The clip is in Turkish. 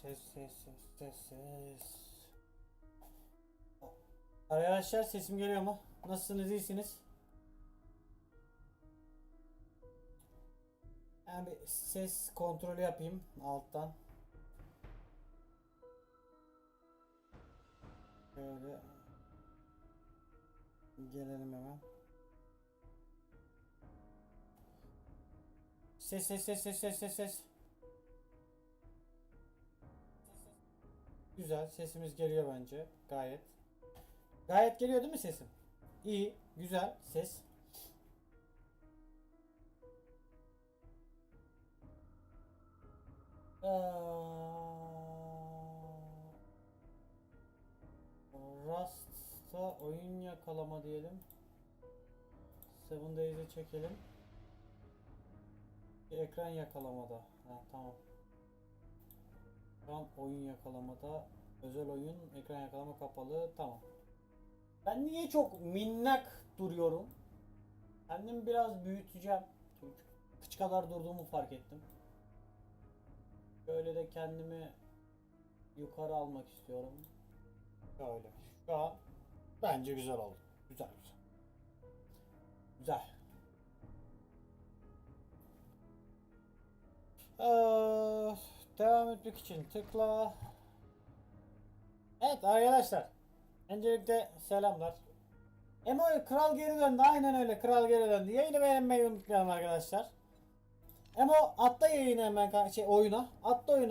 Ses ses ses ses ses. Arkadaşlar sesim geliyor mu? Nasılsınız iyisiniz? Ben bir ses kontrolü yapayım alttan. Şöyle gelelim hemen. Ses ses ses ses ses ses ses. Güzel sesimiz geliyor bence gayet. Gayet geliyor değil mi sesim? İyi, güzel ses. Rust'ta oyun yakalama diyelim. Seven Days'e çekelim. Ekran yakalamada. Ha, tamam. An oyun yakalamada. Özel oyun, ekran yakalama kapalı. Tamam. Ben niye çok minnak duruyorum? Kendimi biraz büyüteceğim. Çünkü kıç kadar durduğumu fark ettim. Böyle de kendimi yukarı almak istiyorum. Böyle. Şu an bence güzel oldu. Güzel güzel. Güzel. Ee, devam etmek için tıkla. Evet arkadaşlar. Öncelikle selamlar. Emo kral geri döndü. Aynen öyle kral geri döndü. Yayını beğenmeyi unutmayalım arkadaşlar. Emo atla yayını hemen şey oyuna. Atla oyuna.